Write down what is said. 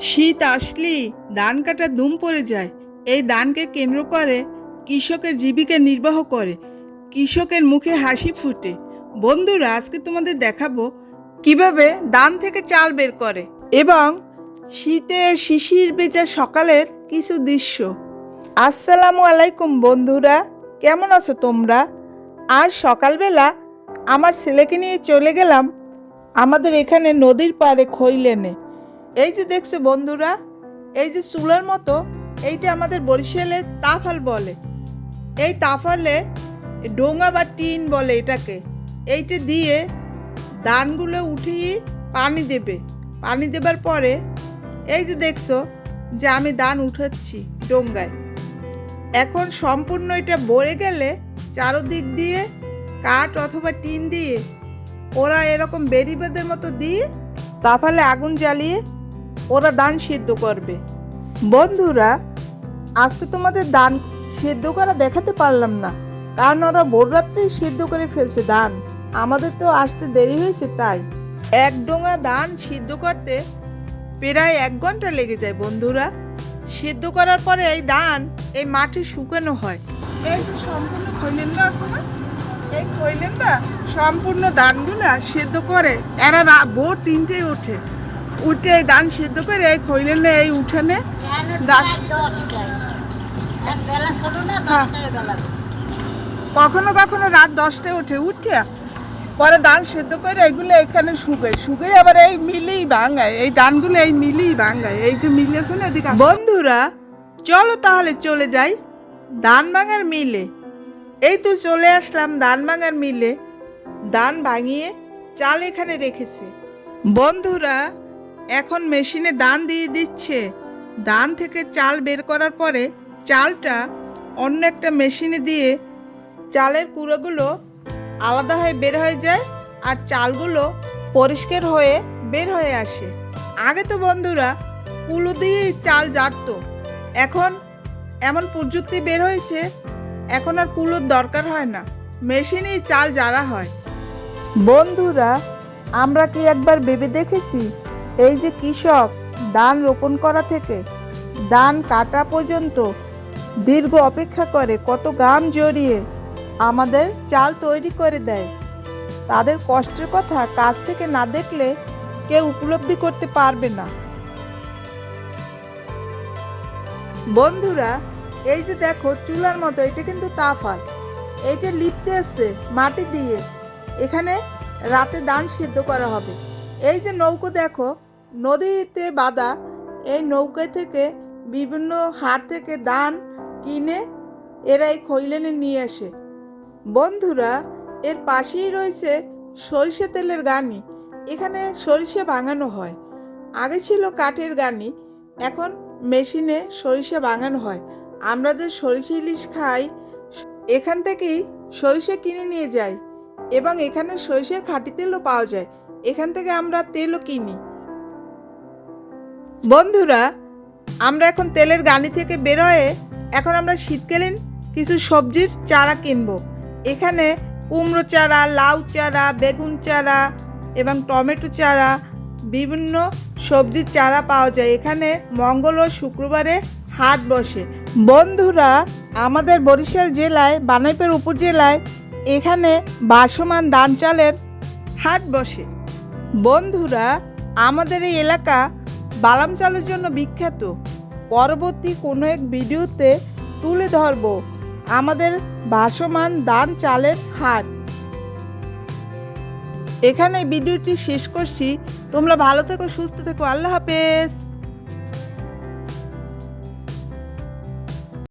শীত আসলেই ধান কাটা দুম পড়ে যায়। এই ধানকে কেন্দ্র করে কৃষকের জীবিকা নির্বাহ করে, কৃষকের মুখে হাসি ফুটে। বন্ধুরা, আজকে তোমাদের দেখাবো কীভাবে ধান থেকে চাল বের করে এবং শীতের শিশির বেজা সকালের কিছু দৃশ্য। আসসালামু আলাইকুম বন্ধুরা, কেমন আছো তোমরা? আজ সকালবেলা আমার ছেলেকে নিয়ে চলে গেলাম। আমাদের এখানে নদীর পাড়ে খইলেনে এই যে দেখছ বন্ধুরা, এই যে চুলার মতো, এইটা আমাদের বরিশালে তাফাল বলে। এই তাফালে ডোঙা বা টিন বলে এটাকে। এইটা দিয়ে ধানগুলো উঠিয়ে পানি দেবে। পানি দেবার পরে এই যে দেখছ যে আমি ধান উঠাচ্ছি ডোঙ্গায়। এখন সম্পূর্ণ এটা ভরে গেলে চারোদিক দিয়ে কাঠ অথবা টিন দিয়ে ওরা এরকম বেরিবাদের মতো দিয়ে তাফালে আগুন জ্বালিয়ে ওরা দান সিদ্ধ করবে। বন্ধুরা, আজকে তোমাদের দান সিদ্ধ করা দেখাতে পারলাম না, কারণ ওরা ভোর রাত্রেই সিদ্ধ করে ফেলছে দান। আমাদের তো আসতে দেরি হয়েছে তাই। এক ডোঙা দান সিদ্ধ করতে প্রায় এক ঘণ্টা লেগে যায় বন্ধুরা। সিদ্ধ করার পরে এই দান এই মাটি শুকানো হয়। এই যে সম্পূর্ণ খৈলেন্দা আছে না? এই খৈলেন্দা সম্পূর্ণ ধানগুলা সিদ্ধ করে। এরা ভোর তিনটেই ওঠে। উঠে ধান সিদ্ধ করে এই খৈলেন্দা এই উঠানে হ্যাঁ। কখনো কখনো রাত দশটায় ওঠে, উঠে। পরে ধান সেদ্ধ করে এগুলো এখানে শুকায় শুকাই আবার এই মিলেই ভাঙায়। এই ধানগুলো এই মিলেই ভাঙায়। এই যে মিল না এদিকে বন্ধুরা, চলো তাহলে চলে যাই ধান ভাঙার মিলে। এই তো চলে আসলাম ধান ভাঙার মিলে। ধান ভাঙিয়ে চাল এখানে রেখেছে। বন্ধুরা এখন মেশিনে দান দিয়ে দিচ্ছে। দান থেকে চাল বের করার পরে চালটা অন্য একটা মেশিনে দিয়ে চালের কুড়োগুলো আলাদা হয়ে বের হয়ে যায় আর চালগুলো পরিষ্কার হয়ে বের হয়ে আসে। আগে তো বন্ধুরা কুলো দিয়েই চাল জারতো। এখন এমন প্রযুক্তি বের হয়েছে, এখন আর কুলোর দরকার হয় না। মেশিনেই চাল জারা হয়। বন্ধুরা, আমরা কি একবার ভেবে দেখেছি এই যে কৃষক, ধান রোপণ করা থেকে ধান কাটা পর্যন্ত দীর্ঘ অপেক্ষা করে কত গাম জড়িয়ে আমাদের চাল তৈরি করে দেয়। তাদের কষ্টের কথা কাছ থেকে না দেখলে কেউ উপলব্ধি করতে পারবে না। বন্ধুরা, এই যে দেখো চুলার মতো, এটা কিন্তু তাফাল এইটা লিপতে আসছে মাটি দিয়ে। এখানে রাতে দান সিদ্ধ করা হবে। এই যে নৌকো দেখো নদীতে বাঁধা এই নৌকা থেকে বিভিন্ন হাট থেকে দান কিনে এরা এই খৈলেনে নিয়ে আসে। বন্ধুরা, এর পাশেই রয়েছে সরিষা তেলের গানি। এখানে সরিষা ভাঙানো হয়। আগে ছিল কাঠের গানি, এখন মেশিনে সরিষা ভাঙানো হয়। আমরা যে সরিষা ইলিশ খাই, এখান থেকেই সরিষা কিনে নিয়ে যাই এবং এখানে সরিষার খাঁটি তেলও পাওয়া যায়। এখান থেকে আমরা তেলও কিনি। বন্ধুরা, আমরা এখন তেলের গানি থেকে বেরোয় এখন আমরা শীতকালীন কিছু সবজির চারা কিনব। এখানে কুমড়ো চারা, লাউ চারা, বেগুন চারা এবং টমেটো চারা বিভিন্ন সবজির চারা পাওয়া যায়। এখানে মঙ্গল ও শুক্রবারে হাট বসে। বন্ধুরা, আমাদের বরিশাল জেলায়, বানাইপের উপজেলায় এখানে বাসমান ধান চালের হাট বসে। বন্ধুরা, আমাদের এই এলাকা বালাম চালের জন্য বিখ্যাত। পরবর্তী কোনো এক ভিডিওতে তুলে ধরব আমাদের ভাসমান দান চালের হাট। এখানে ভিডিওটি শেষ করছি। তোমরা ভালো থেকো, সুস্থ থেকো। আল্লাহ হাফেজ।